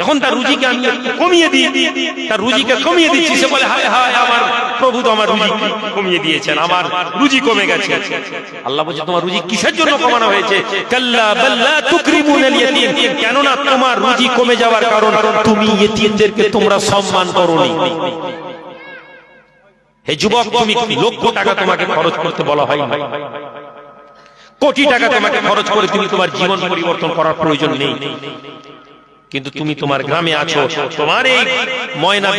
যখন তার রুজিকে আমি কমিয়ে দিই, তার রুজিকে কমিয়ে দিচ্ছি, সে বলে, হায় হায়, আমার প্রভু তো আমার রুজি কমিয়ে দিয়েছেন, আমার রুজি কমে গেছে। আল্লাহ বলছে, তোমার রুজি কিসের জন্য কমানো হয়েছে? কাল্লা বাল্লা তুকরিমুনাল ইয়াতীম কেননা তোমার রুজি কমে যাওয়ার কারণ তুমি ইয়েতিমদেরকে তোমরা সম্মান করোনি। হে যুবক, তুমি লক্ষ টাকা তোমাকে খরচ করতে বলা হয় না। কোটি টাকা তোমাকে খরচ করে তুমি তোমার জীবন পরিবর্তন করার প্রয়োজন নেই। কিন্তু তুমি তোমার গ্রামে আছো, তোমার এই ময়না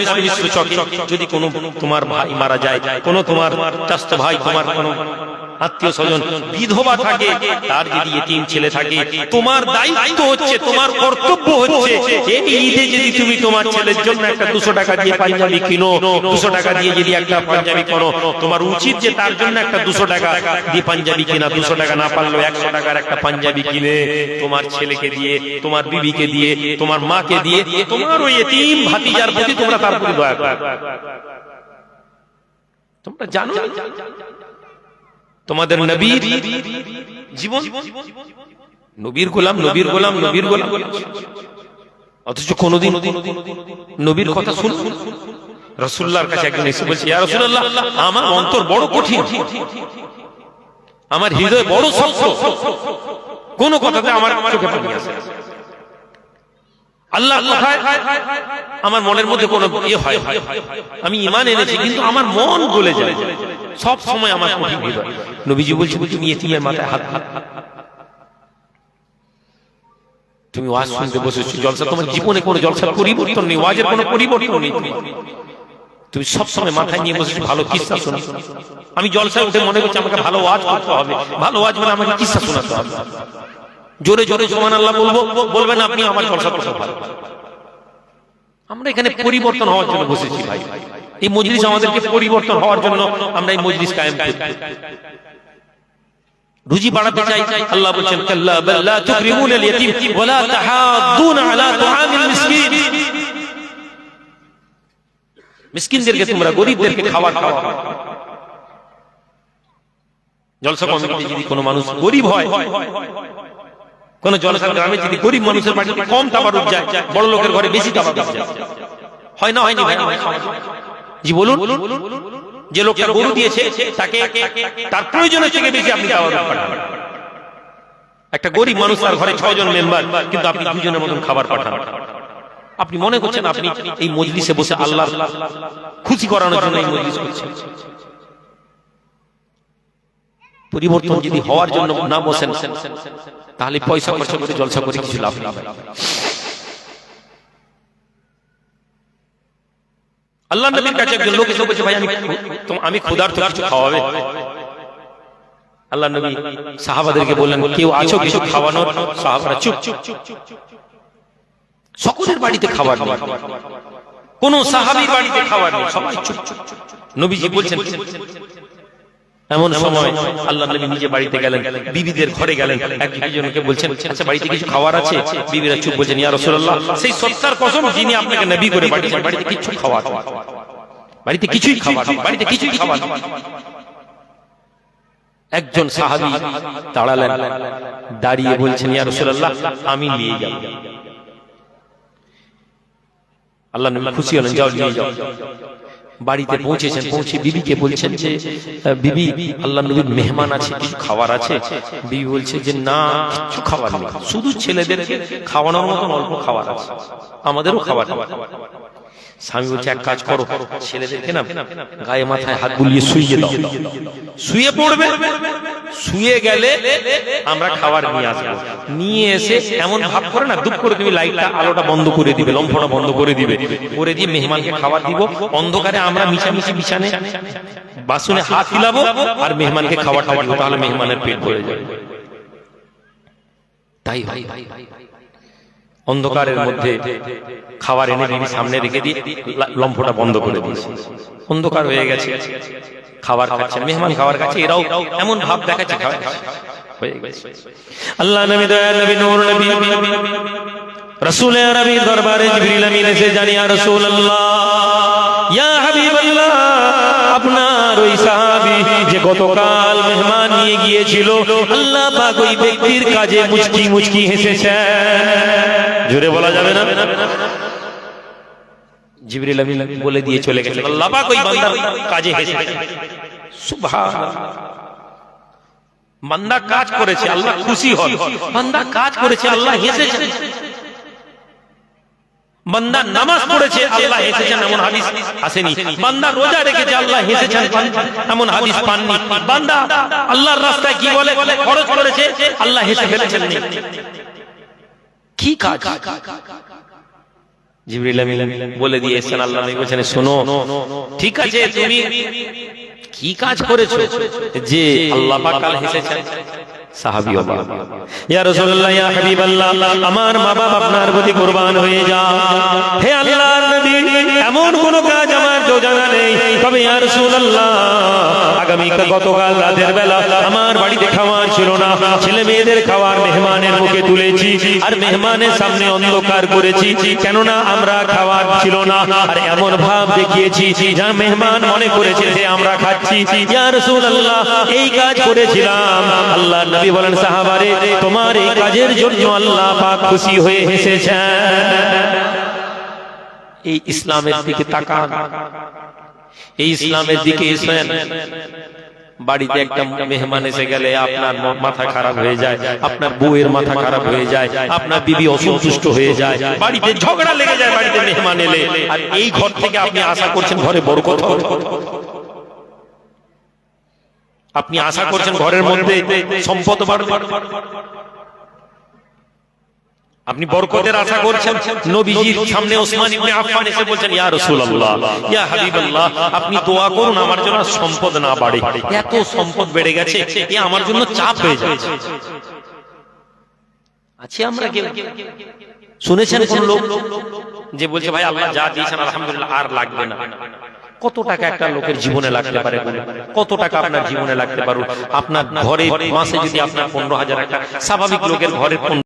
চকে যদি কোনো তোমার ভাই মারা যায়, কোনো তোমার চাস্ত ভাই, তোমার কোনো আত্মীয় স্বজন, বিধবা থাকে, তার যদি এতিম ছেলে থাকে, তোমার দায়িত্ব হচ্ছে, তোমার কর্তব্য হচ্ছে এই ঈদে যদি তুমি তোমার ছেলের জন্য একটা দুশো টাকা দিয়ে পাঞ্জাবি কিনো, দুশো টাকা দিয়ে যদি একটা পাঞ্জাবি করো, তোমার উচিত যে তার জন্য একটা দুশো টাকা দিয়ে পাঞ্জাবি কিনা, দুশো টাকা না পারলেও একশো টাকার একটা পাঞ্জাবি কিনে, তোমার ছেলেকে দিয়ে, তোমার বিবিকে দিয়ে, তোমার মাকে দিয়ে, তোমার ওই এতিম ভাতিজার প্রতি তোমরা তার প্রতি দয়া তোমরা জানো? তোমাদের নবীর জীবন? নবীর গোলাম নবীর গোলাম নবীর গোলাম। অথচ কোনদিন নবীর কথা শুন। রসুল্লাহর কাছে একজন এসে বলছে ইয়া রসুল্লাহ আমার অন্তর বড় কঠিন। আমার হৃদয় বড় শক্ত। কোন কথাতে আমার চোখে পানি আসে আল্লাহ কোথায় আমার মনের মধ্যে কোনো ইয়ে হয়। আমি ইমান এনেছি কিন্তু আমার মন গলে যায়। সব সময় আমার কঠিন হৃদয় নবীজি বলছে তুমি এতিমের মাথায় হাত হাত তুমি ওয়াজ শুনতে বসেছো জলসা তোমার জীবনে কোনো জলসার পরিবর্তন নেই ওয়াজের কোনো পরিবর্তন নেই। তুমি সব সময় মাথায় নিয়ে বসেছো ভালো কিস্সা শোনো। আমি জলসায় উঠে মনে করছি আমাকে ভালো ওয়াজ করতে হবে। ভালো ওয়াজ মানে আমাকে কিস্সা শোনাতে হবে। জোরে জোরে সমান আল্লাহ বলব বলবেন আপনি আমার জলসা করতে ভালো। আমরা এখানে পরিবর্তন হওয়ার জন্য বসেছি ভাই। এই মজলিস আমাদেরকে পরিবর্তন হওয়ার জন্য আমরা এই মজলিস কায়েম করি রুজি বাড়াতে চাই আল্লাহ বলছেন কাল্লা বাল্লা তুকরিমুনাল ইয়াতীম ওয়ালা তাহাদ্দুন আলা তুআমিল মিসকিন। মিসকিনদেরকে তোমরা গরিবদেরকে খাবার খাওয়া জলসা কমিটিতে যদি কোনো মানুষ গরিব হয় কোন জলসার গ্রামে যদি গরিব মানুষের বাড়িতে কম তাবারুক যায় বড় লোকের ঘরে বেশি তাবারুক যায়। হয় না হয়নি ভাই জি বলুন। যে লোকটা গরু দিয়েছে তাকে তার প্রয়োজনের থেকে বেশি আপনি তাবারুক একটা গরিব মানুষ তার ঘরে ছজন মেম্বার কিন্তু আপনি দুজনের মতন খাবার পাঠান। আপনি মনে করছেন আপনি এই মজলিসে বসে আল্লাহ খুশি করানোর জন্য এই মজলিস করছেন। পরিবর্তন যদি হওয়ার জন্য না বসেন তাহলে পয়সা খরচ করে জলসা করে কিছু লাভ নেই। আল্লাহ নবীর কাছে একজন লোক এসে বলছে ভাই আমি আমি ক্ষুধার্ত কিছু খাওয়াবে? আল্লাহ নবী সাহাবাদেরকে বললেন কেউ আছো কিছু খাওয়ানোর? সাহাবারা চুপ। চুপ চুপ সকলের বাড়িতে খাবার নেই। কোন সাহাবীর বাড়িতে খাবার নেই। সবাই চুপ। নবীজি বলছেন এমন সময় আল্লাহ নবী নিজে বাড়িতে গেলেন বিবিদের ঘরে গেলেন। একজনকে বলছেন আচ্ছা বাড়িতে কিছু খাবার আছে? বিবিরা চুপ বলছেন ইয়া রাসূলুল্লাহ সেই সত্তার কসম যিনি আপনাকে নবী করে পাঠিয়েছেন বাড়িতে কিছু খাবার বাড়িতে কিছুই খাবার বাড়িতে কিছুই খাবার। একজন সাহাবী দাঁড়ালেন দাঁড়িয়ে বলছেন ইয়া রাসূলুল্লাহ আমি নিয়ে যাব। আল্লাহ নবী খুশি হলেন যাও নিয়ে যাও। বাড়িতে পৌঁছেছেন পৌঁছে বিবিকে বলছেন যে বিবি আল্লাহ নবীর মেহমান আছে কিছু খাবার আছে? বিবি বলছে যে না কিছু খাবার নেই। শুধু ছেলেদেরকে খাওয়ানোর মতন অল্প খাবার আছে। আমাদেরও খাবার। স্বামী বলছে এক কাজ করো ছেলেদেরকে না গায়ে মাথায় হাত বুলিয়ে শুয়ে দাও। শুয়ে পড়বে? শুয়ে গেলে আমরা খাবার নিয়ে আসব। নিয়ে এসে এমন ভাব করে না, দুপ করে তুমি লাইটটা, আলোটা বন্ধ করে দিবে লম্ফটা বন্ধ করে দিবে। করে দিয়ে মেহমানকে খাবার দিব, অন্ধকারে আমরা মিশামিশি বিছানে বাসনে হাত হিলাবো আর মেহমানকে খাবার দিব, তাহলে মেহমানের পেট ভরে যাবে। তাই ভাই ভাই অন্ধকারের মধ্যে খাবার এনে সামনে রেখে দিয়ে লম্ফটা বন্ধ করে দিয়েছে। অন্ধকার হয়ে গেছে। খাবার খাচ্ছে মেহমান খাবার খাচ্ছে এরাও এমন ভাব দেখাচ্ছে খাবার আল্লাহ নবী দয়া নবী নূর নবী রাসূল আরবি দরবারে জিবরিল আমিন এসে জানিয়া রাসূলুল্লাহ ইয়া হাবিবাল্লাহ আপনার ওই সাহাবী যে গতকাল মেহমান নিয়ে গিয়েছিল আল্লাহ পাক ওই ব্যক্তির কাজে মুচকি মুচকি হেসেছেন। জোরে বলা যাবে না? জিবরিল আমিন বলে দিয়ে চলে গেছেন আল্লাহ পাক ওই বান্দার কাজে হেসেছেন সুবহানাল্লাহ বান্দা কাজ করেছে আল্লাহ খুশি হন বান্দা কাজ করেছে আল্লাহ হেসেছেন বান্দা নামাজ পড়েছে আল্লাহ হেসেছেন এমন হাদিস আসেনি বান্দা রোজা রেখেছে আল্লাহ হেসেছেন এমন হাদিস পাননি বান্দা আল্লাহর রাস্তায় কি বলে, খরচ করেছে, আল্লাহ হেসে ফেলেছেন কি কাজ? বলে দিয়ে এসেছেন আল্লাহ শোনো, ঠিক আছে, তুমি কি কাজ করেছ যে আল্লাহ কাল হেসেছেন? আমার বাবা আপনার প্রতি কুরবান হয়ে যা হে আল্লাহর এমন কোন কাজ আমার তো জানা নেই। তবে ইয়া রাসূলুল্লাহ আগামী গতকাল রাতের বেলা আমার বাড়িতে খাবার ছিল না। ছেলে মেয়েদের খাবার মেহমানের মুখে তুলেছি আর মেহমানের সামনে অন্ধকার করেছি। কেননা আমরা খাবার ছিল না। আর এমন ভাব দেখিয়েছি যা মেহমান মনে করেছে যে আমরা খাচ্ছি। ইয়া রাসূলুল্লাহ, এই কাজ করেছিলাম। আল্লাহ নবী বলেন, সাহাবারে, তোমার এই কাজের জন্য আল্লাহ পাক খুশি হয়ে হেসেছেন এই ইসলামের দিকে তাকান। এই ইসলামের দিকে এসেন। বাড়িতে একটা মেহমান এসে গেলে আপনার মাথা খারাপ হয়ে যায়, আপনার বউয়ের মাথা খারাপ হয়ে যায়, আপনার বিবি অসন্তুষ্ট হয়ে যায়, বাড়িতে ঝগড়া লেগে যায় বাড়িতে মেহমান এলে। আর এই ঘর থেকে আপনি আশা করছেন ঘরে বরকত হবে? আপনি আশা করছেন ঘরের মধ্যে সম্পদ বাড়বে? আপনি বরকতের আশা করছেন? নবীজির সামনে ওসমান ইবনে আফফান এসে বলছেন, ইয়া রাসূলুল্লাহ, ইয়া হাবিবাল্লাহ, আপনি দোয়া করুন, আমার জন্য সম্পদ না বাড়ে। এত সম্পদ বেড়ে গেছে, এ আমার জন্য চাপ হয়ে যাচ্ছে। আছে আমরা কেউ? শুনেছেন কোন লোক যে বলছে, ভাই, আল্লাহ যা দিয়েছেন, আলহামদুলিল্লাহ, আর লাগবে না। কত টাকা একটা লোকের জীবনে লাগতে পারে? কত টাকা আপনার জীবনে লাগতে পারুন আপনার ঘরে মাসে যদি আপনার পনেরো হাজার একটা, স্বাভাবিক লোকের ঘরে